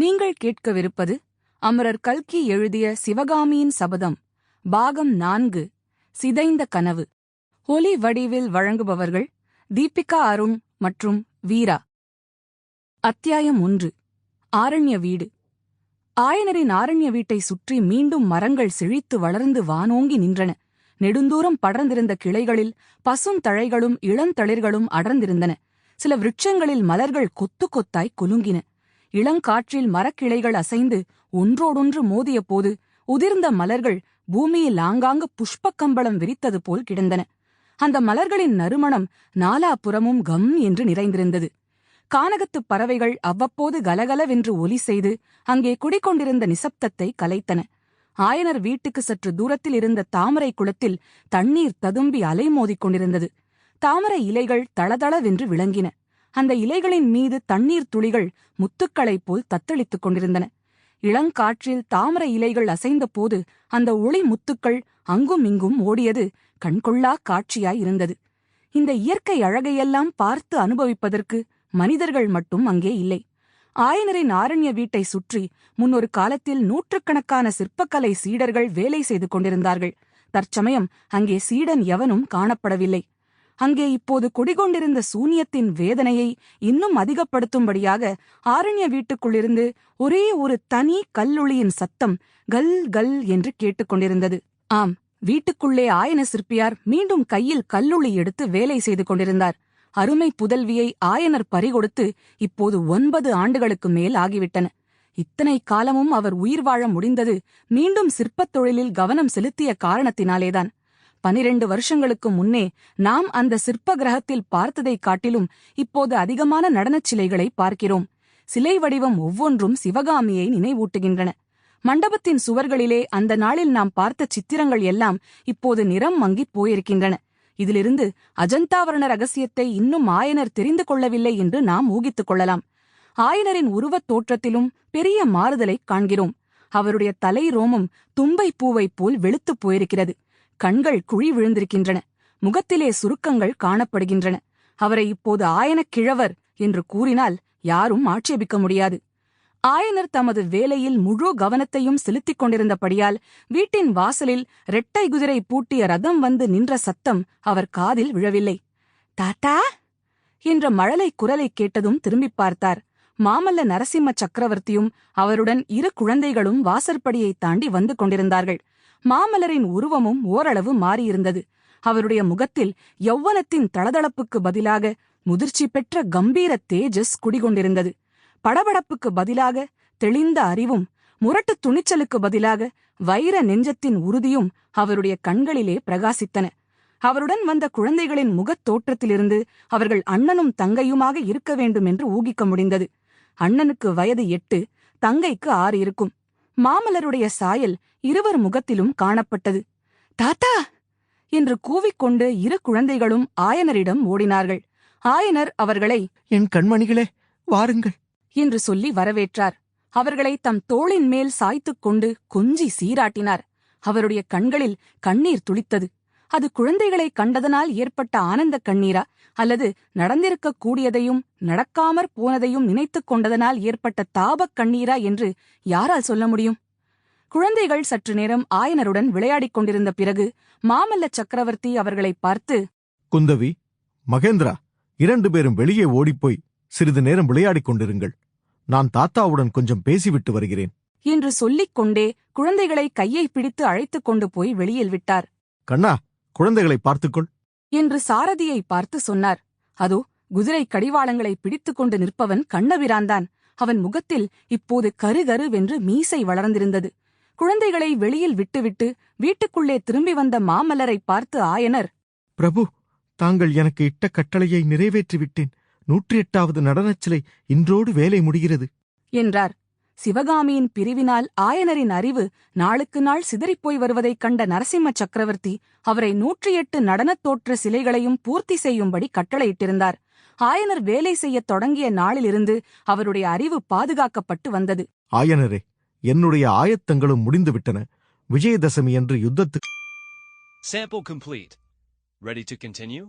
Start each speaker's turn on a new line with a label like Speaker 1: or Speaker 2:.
Speaker 1: நீங்கள் கேட்கவிருப்பது அமரர் கல்கி எழுதிய சிவகாமியின் சபதம் பாகம் நான்கு சிதைந்த கனவு. ஒலி வடிவில் வழங்குபவர்கள் தீபிகா அருண் மற்றும் வீரா. அத்தியாயம் ஒன்று ஆரண்ய வீடு. ஆயனரின் ஆரண்ய வீட்டை சுற்றி மீண்டும் மரங்கள் செழித்து வளர்ந்து வானோங்கி நின்றன. நெடுந்தூரம் படர்ந்திருந்த கிளைகளில் பசும் தழைகளும் இளந்தளிர்களும் அடர்ந்திருந்தன. சில விருட்சங்களில் மலர்கள் கொத்து கொத்தாய் குலுங்கின. இளங்காற்றில் மரக்கிளைகள் அசைந்து ஒன்றோடொன்று மோதிய போது உதிர்ந்த மலர்கள் பூமியில் ஆங்காங்கு புஷ்பக் கம்பளம் விரித்தது போல் கிடந்தன. அந்த மலர்களின் நறுமணம் நாலாபுறமும் கம் என்று நிறைந்திருந்தது. கானகத்துப் பறவைகள் அவ்வப்போது கலகலவென்று ஒலி செய்து அங்கே குடிக்கொண்டிருந்த நிசப்தத்தை கலைத்தன. ஆயனர் வீட்டுக்கு சற்று தூரத்தில் இருந்த தாமரை குளத்தில் தண்ணீர் ததும்பி அலைமோதிக் கொண்டிருந்தது. தாமரை இலைகள் தளதளவென்று விளங்கின. அந்த இலைகளின் மீது தண்ணீர் துளிகள் முத்துக்களைப் போல் தத்தளித்துக் கொண்டிருந்தன. இளங்காற்றில் தாமர இலைகள் அசைந்த போது அந்த ஒளி முத்துக்கள் அங்கும் இங்கும் ஓடியது கண்கொள்ளா காட்சியாய் இருந்தது இந்த இயற்கை அழகையெல்லாம் பார்த்து அனுபவிப்பதற்கு மனிதர்கள் மட்டும் அங்கே இல்லை. ஆயனரின் ஆரண்ய வீட்டை சுற்றி முன்னொரு காலத்தில் நூற்றுக்கணக்கான சிற்பக்கலை சீடர்கள் வேலை செய்து கொண்டிருந்தார்கள். தற்சமயம் அங்கே சீடன் எவனும் காணப்படவில்லை. அங்கே இப்போது குடிகொண்டிருந்த சூனியத்தின் வேதனையை இன்னும் அதிகப்படுத்தும்படியாக ஆரண்ய வீட்டுக்குள்ளிருந்து ஒரே ஒரு தனி கல்லொளியின் சத்தம் கல் கல் என்று கேட்டுக்கொண்டிருந்தது. ஆம் வீட்டுக்குள்ளே ஆயன சிற்பியார் மீண்டும் கையில் கல்லுளி எடுத்து வேலை செய்து கொண்டிருந்தார். அருமை புதல்வியை ஆயனர் பறிகொடுத்து இப்போது ஒன்பது ஆண்டுகளுக்கு மேல் ஆகிவிட்டன. இத்தனை காலமும் அவர் உயிர் வாழ முடிந்தது மீண்டும் சிற்பத் தொழிலில் கவனம் செலுத்திய காரணத்தினாலேதான். பனிரெண்டு வருஷங்களுக்கு முன்னே நாம் அந்த சிற்ப கிரகத்தில் பார்த்ததைக் காட்டிலும் இப்போது அதிகமான நடனச் சிலைகளை பார்க்கிறோம். சிலை வடிவம் ஒவ்வொன்றும் சிவகாமியை நினைவூட்டுகின்றன. மண்டபத்தின் சுவர்களிலே அந்த நாளில் நாம் பார்த்த சித்திரங்கள் எல்லாம் இப்போது நிறம் மங்கிப் போயிருக்கின்றன. இதிலிருந்து அஜந்தாவரண ரகசியத்தை இன்னும் ஆயனர் தெரிந்து கொள்ளவில்லை என்று நாம் ஊகித்துக் கொள்ளலாம். ஆயனரின் உருவத் தோற்றத்திலும் பெரிய மாறுதலைக் காண்கிறோம். அவருடைய தலை ரோமம் தும்பை பூவைப் போல் வெளுத்துப் போயிருக்கிறது. கண்கள் குழி விழுந்திருக்கின்றன. முகத்திலே சுருக்கங்கள் காணப்படுகின்றன. அவரை இப்போது ஆயனக் கிழவர் என்று கூறினால் யாரும் ஆட்சேபிக்க முடியாது. ஆயனர் தமது வேலையில் முழு கவனத்தையும் செலுத்திக் கொண்டிருந்தபடியால் வீட்டின் வாசலில் ரெட்டை குதிரை பூட்டிய ரதம் வந்து நின்ற சத்தம் அவர் காதில் விழவில்லை. தாத்தா? என்ற மழலை குரலைக் கேட்டதும் திரும்பிப் பார்த்தார். மாமல்ல நரசிம்ம சக்கரவர்த்தியும் அவருடன் இரு குழந்தைகளும் வாசற்படியைத் தாண்டி வந்து கொண்டிருந்தார்கள். மாமல்லரின் உருவமும் ஓரளவு மாறியிருந்தது. அவருடைய முகத்தில் யௌவனத்தின் தளதளப்புக்கு பதிலாக முதிர்ச்சி பெற்ற கம்பீர தேஜஸ் குடிகொண்டிருந்தது. படபடப்புக்கு பதிலாக தெளிந்த அறிவும் முரட்டு துணிச்சலுக்கு பதிலாக வைர நெஞ்சத்தின் உறுதியும் அவருடைய கண்களிலே பிரகாசித்தன. அவருடன் வந்த குழந்தைகளின் முகத் தோற்றத்திலிருந்து அவர்கள் அண்ணனும் தங்கையுமாக இருக்க வேண்டும் என்று ஊகிக்க முடிந்தது. அண்ணனுக்கு வயது எட்டு தங்கைக்கு ஆறு இருக்கும். மாமல்லருடைய சாயல் இருவர் முகத்திலும் காணப்பட்டது. தாத்தா! என்று கூவிக்கொண்டு இரு குழந்தைகளும் ஆயனரிடம் ஓடினார்கள். ஆயனர் அவர்களை
Speaker 2: என் கண்மணிகளே வாருங்கள்.
Speaker 1: என்று சொல்லி வரவேற்றார். அவர்களை தம் தோளின் மேல் சாய்த்துக் கொண்டு கொஞ்சி சீராட்டினார். அவருடைய கண்களில் கண்ணீர் துளித்தது. அது குழந்தைகளை கண்டதனால் ஏற்பட்ட ஆனந்தக் கண்ணீரா? அல்லது நடந்திருக்கக் கூடியதையும் நடக்காமற் போனதையும் நினைத்துக் கொண்டதனால் ஏற்பட்ட தாபக் கண்ணீரா என்று யாரால் சொல்ல முடியும்? குழந்தைகள் சற்று நேரம் ஆயனருடன் விளையாடிக் கொண்டிருந்த பிறகு மாமல்ல சக்கரவர்த்தி அவர்களைப் பார்த்து
Speaker 2: குந்தவி மகேந்திரா இரண்டு பேரும் வெளியே ஓடிப்போய் சிறிது நேரம் விளையாடிக் கொண்டிருங்கள். நான் தாத்தாவுடன் கொஞ்சம் பேசிவிட்டு வருகிறேன்.
Speaker 1: என்று சொல்லிக் கொண்டே குழந்தைகளை கையை பிடித்து அழைத்துக் கொண்டு போய் வெளியில் விட்டார்.
Speaker 2: கண்ணா குழந்தைகளை பார்த்துக்கொள்.
Speaker 1: என்று சாரதியை பார்த்து சொன்னார். அதோ குதிரை கடிவாளங்களை பிடித்துக் கொண்டு நிற்பவன் கண்ணபிரான்தான். அவன் முகத்தில் இப்போது கருகருவென்று மீசை வளர்ந்திருந்தது. குழந்தைகளை வெளியில் விட்டுவிட்டு வீட்டுக்குள்ளே திரும்பி வந்த மாமல்லரை பார்த்து ஆயனர்
Speaker 2: பிரபு தாங்கள் எனக்கு இட்ட கட்டளையை நிறைவேற்றிவிட்டேன். நூற்றி எட்டாவது நடனச் சிலை இன்றோடு வேலை முடிகிறது.
Speaker 1: என்றார். சிவகாமியின் பிரிவினால் ஆயனரின் அறிவு நாளுக்கு நாள் சிதறிப்போய் வருவதைக் கண்ட நரசிம்ம சக்கரவர்த்தி அவரை நூற்றி எட்டு நடனத் தோற்ற சிலைகளையும் பூர்த்தி செய்யும்படி கட்டளையிட்டிருந்தார் ஆயனர் வேலை செய்யத் தொடங்கிய நாளிலிருந்து அவருடைய அறிவு பாதுகாக்கப்பட்டு வந்தது
Speaker 2: ஆயனரே என்னுடைய ஆயத்தங்களும் முடிந்துவிட்டன விஜயதசமி அன்று யுத்தத்துக்கு
Speaker 3: Sample complete. Ready to continue?